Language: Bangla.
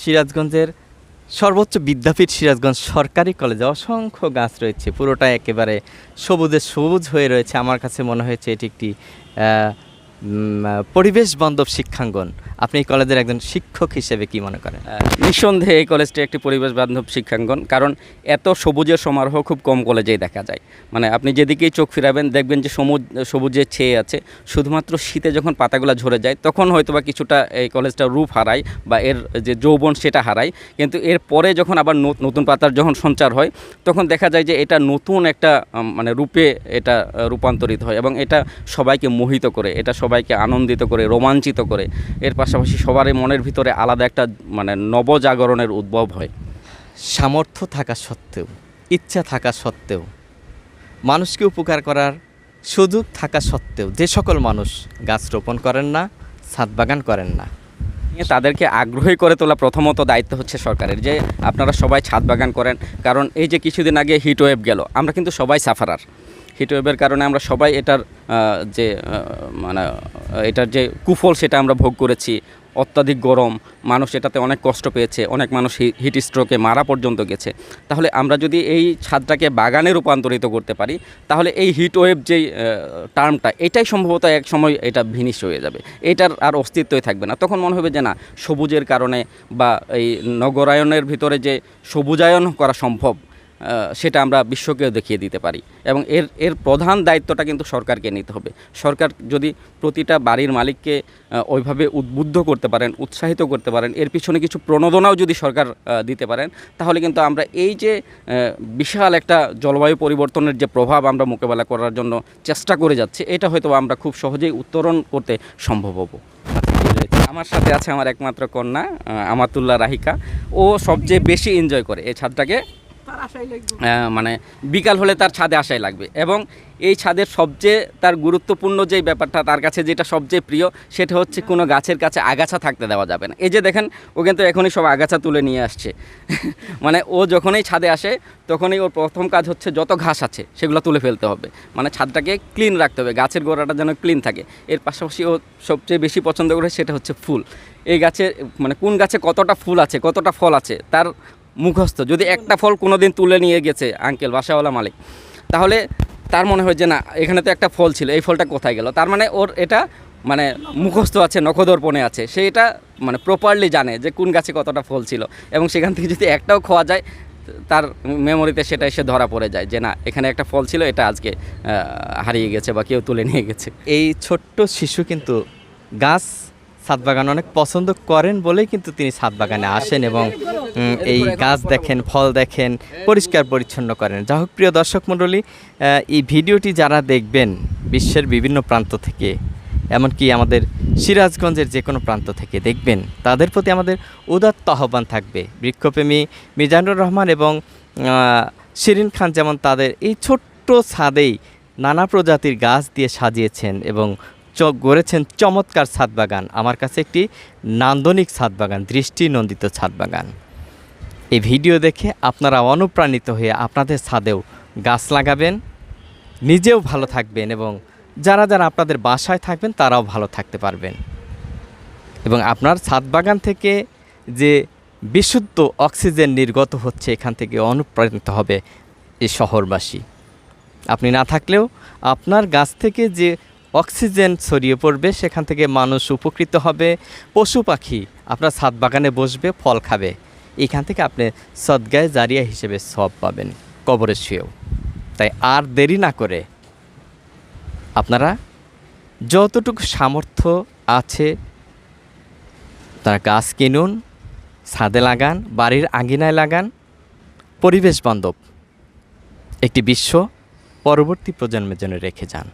সিরাজগঞ্জের সর্বোচ্চ বিদ্যাপীঠ সিরাজগঞ্জ সরকারি কলেজে অসংখ্য গাছ রয়েছে। পুরোটা একেবারে সবুজে সবুজ হয়ে রয়েছে। আমার কাছে মনে হয়েছে এটি একটি পরিবেশ বান্ধব শিক্ষাঙ্গন। আপনি এই কলেজের একজন শিক্ষক হিসেবে কি মনে করেন? নিঃসন্দেহে এই কলেজটি একটি পরিবেশ বান্ধব শিক্ষাঙ্গন, কারণ এত সবুজের সমারোহ খুব কম কলেজেই দেখা যায়। মানে আপনি যেদিকেই চোখ ফিরাবেন, দেখবেন যে সমুজ সবুজে ছেয়ে আছে। শুধুমাত্র শীতে যখন পাতাগুলো ঝরে যায়, তখন হয়তো বা কিছুটা এই কলেজটা রূপ হারায় বা এর যে যৌবন সেটা হারায়। কিন্তু এর পরে যখন আবার নতুন পাতার যখন সঞ্চার হয়, তখন দেখা যায় যে এটা নতুন একটা মানে রূপে এটা রূপান্তরিত হয় এবং এটা সবাইকে মোহিত করে, এটা সবাইকে আনন্দিত করে রোমাঞ্চিত করে। এর পাশাপাশি সবারই মনের ভিতরে আলাদা একটা মানে নবজাগরণের উদ্ভব হয়। সামর্থ্য থাকা সত্ত্বেও ইচ্ছা থাকা সত্ত্বেও মানুষকে উপকার করার সুযোগ থাকা সত্ত্বেও যে সকল মানুষ গাছ রোপণ করেন না ছাদ বাগান করেন না। তাদেরকে আগ্রহী করে তোলা প্রথমত দায়িত্ব হচ্ছে সরকারের যে আপনারা সবাই ছাদ বাগান করেন কারণ এই যে কিছুদিন আগে হিট ওয়েভ গেল আমরা কিন্তু সবাই সাফারার হিট ওয়েভের কারণে আমরা সবাই এটার যে মানে এটার যে কুফল সেটা আমরা ভোগ করেছি। অত্যাধিক গরম, মানুষ এটাতে অনেক কষ্ট পেয়েছে, অনেক মানুষ হিট স্ট্রোকে মারা পর্যন্ত গেছে। তাহলে আমরা যদি এই ছাদটাকে বাগানে রূপান্তরিত করতে পারি, তাহলে এই হিট ওয়েভ যেই টার্মটা এটাই সম্ভবত এক সময় এটা ভিনিশ হয়ে যাবে। এটার আর অস্তিত্বই থাকবে না। তখন মনে হবে যে না, সবুজের কারণে বা এই নগরায়নের ভিতরে যে সবুজায়ন করা সম্ভব সেটা আমরা বিশ্বকেও দেখিয়ে দিতে পারি। এবং এর এর প্রধান দায়িত্বটা কিন্তু সরকারকে নিতে হবে। সরকার যদি প্রতিটা বাড়ির মালিককে ওইভাবে উদ্বুদ্ধ করতে পারেন, উৎসাহিত করতে পারেন, এর পিছনে কিছু প্রণোদনাও যদি সরকার দিতে পারেন, তাহলে কিন্তু আমরা এই যে বিশাল একটা জলবায়ু পরিবর্তনের যে প্রভাব আমরা মোকাবেলা করার জন্য চেষ্টা করে যাচ্ছি, এটা হয়তো আমরা খুব সহজেই উত্তরণ করতে সম্ভব হব। আমার সাথে আছে আমার একমাত্র কন্যা আমাতুল্লাহ রাহিকা। ও সবচেয়ে বেশি এনজয় করে এই ছাদটাকে। মানে বিকাল হলে তার ছাদে আসাই লাগবে। এবং এই ছাদের সবচেয়ে তার গুরুত্বপূর্ণ যে ব্যাপারটা, তার কাছে যেটা সবচেয়ে প্রিয়, সেটা হচ্ছে কোনো গাছের কাছে আগাছা থাকতে দেওয়া যাবে না। এই যে দেখেন, ও কিন্তু এখনই সব আগাছা তুলে নিয়ে আসছে। মানে ও যখনই ছাদে আসে, তখনই ওর প্রথম কাজ হচ্ছে যত ঘাস আছে, সেগুলো তুলে ফেলতে হবে। মানে ছাদটাকে ক্লিন রাখতে হবে, গাছের গোড়াটা যেন ক্লিন থাকে। এর পাশাপাশি ও সবচেয়ে বেশি পছন্দ করে সেটা হচ্ছে ফুল। এই গাছে মানে কোন গাছে কতটা ফুল আছে, কতটা ফল আছে, তার মুখস্থ। যদি একটা ফল কোনো দিন তুলে নিয়ে গেছে আঙ্কেল বাসাওয়ালা মালিক, তাহলে তার মনে হয় যে না, এখানে তো একটা ফল ছিল, এই ফলটা কোথায় গেল? তার মানে ওর এটা মানে মুখস্থ আছে, নখদর্পণে আছে। সে এটা মানে প্রপারলি জানে যে কোন গাছে কতটা ফল ছিল। এবং সেখান থেকে যদি একটাও খাওয়া যায়, তার মেমোরিতে সেটা এসে ধরা পড়ে যায় যে না, এখানে একটা ফল ছিল, এটা আজকে হারিয়ে গেছে বা কেউ তুলে নিয়ে গেছে। এই ছোট্ট শিশু কিন্তু গাছ ছাদ বাগান অনেক পছন্দ করেন বলেই কিন্তু তিনি ছাদ বাগানে আসেন এবং এই গাছ দেখেন, ফল দেখেন, পরিষ্কার পরিচ্ছন্ন করেন। যা হোক, প্রিয় দর্শক মণ্ডলী এই ভিডিওটি যারা দেখবেন বিশ্বের বিভিন্ন প্রান্ত থেকে, এমনকি আমাদের সিরাজগঞ্জের যে কোনো প্রান্ত থেকে দেখবেন, তাদের প্রতি আমাদের উদাত্ত আহ্বান থাকবে। বৃক্ষপ্রেমী মিজানুর রহমান এবং শিরিন খান যেমন তাদের এই ছোট্ট ছাদেই নানা প্রজাতির গাছ দিয়ে সাজিয়েছেন এবং চ- গড়েছেন চমৎকার ছাদ বাগান। আমার কাছে একটি নান্দনিক ছাদ বাগান দৃষ্টি নন্দিত ছাদ বাগান। এই ভিডিও দেখে আপনারা অনুপ্রাণিত হয়ে আপনাদের ছাদেও গাছ লাগাবেন, নিজেও ভালো থাকবেন এবং যারা যারা আপনাদের বাসায় থাকবেন তারাও ভালো থাকতে পারবেন। এবং আপনার ছাদ বাগান থেকে যে বিশুদ্ধ অক্সিজেন নির্গত হচ্ছে, এখান থেকে অনুপ্রাণিত হবে এই শহরবাসী। আপনি না থাকলেও আপনার গাছ থেকে যে অক্সিজেন ছড়িয়ে পড়বে, সেখান থেকে মানুষ উপকৃত হবে, পশু পাখি আপনার ছাদ বাগানে বসবে, ফল খাবে। এখান থেকে আপনি সদ্গায় জারিয়া হিসেবে সব পাবেন, কবরে শুয়েও। তাই আর দেরি না করে আপনারা যতটুকু সামর্থ্য আছে, তারা গাছ কিনুন, ছাদে লাগান, বাড়ির আঙিনায় লাগান। পরিবেশ বান্ধব, একটি বিশ্ব পরবর্তী প্রজন্মের জন্য রেখে যান।